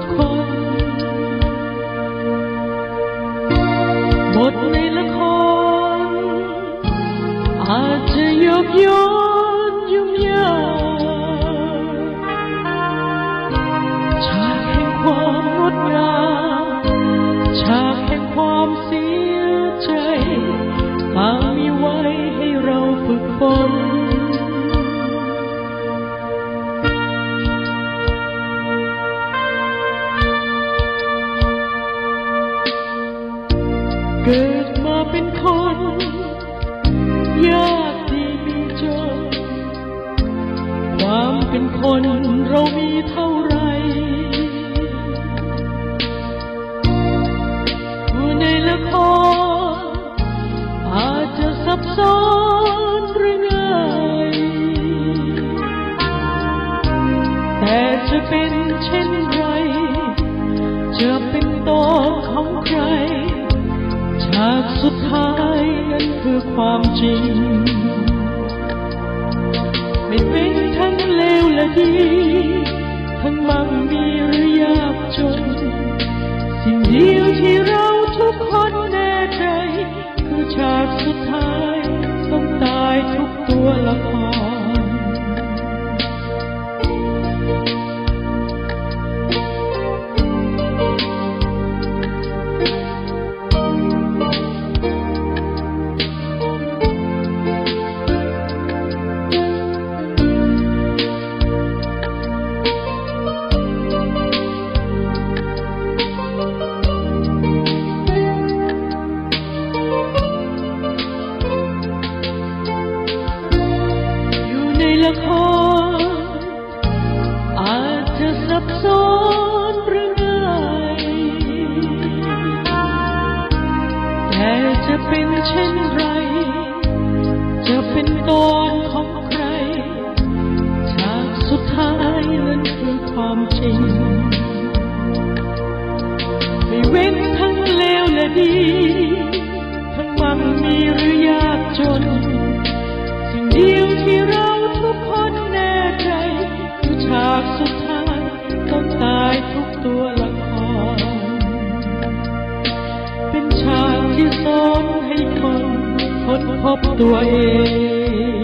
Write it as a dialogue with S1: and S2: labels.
S1: กคนบทในละคร อาจจะยกย้อนยุ่งยากฉากแห่งความงดงามฉากแห่งความเสียใจต่างมีไว้ให้เราฝึกฝน กิดมาเป็นคน ยากดีมีจนความเป็นคนเรามีเท่าไรผู้ในละครอาจจะซับซ้อนหรือง่ายแต่จะเป็นเช่นไรจะเป็น หากสุดท้ายนั้นคือความจริง ไม่เป็นทั้งเลวและดี ทั้งมั่งมีหรือยากจน สิ่งเดียวที่เราทุกคนแน่ใจ คือฉากสุดท้าย ละคร อาจจะซับซ้อนหรือง่ายแต่จะเป็นเช่นไร จะเป็นตอนของใคร ฉากสุดท้ายนั้นคือความจริง tuai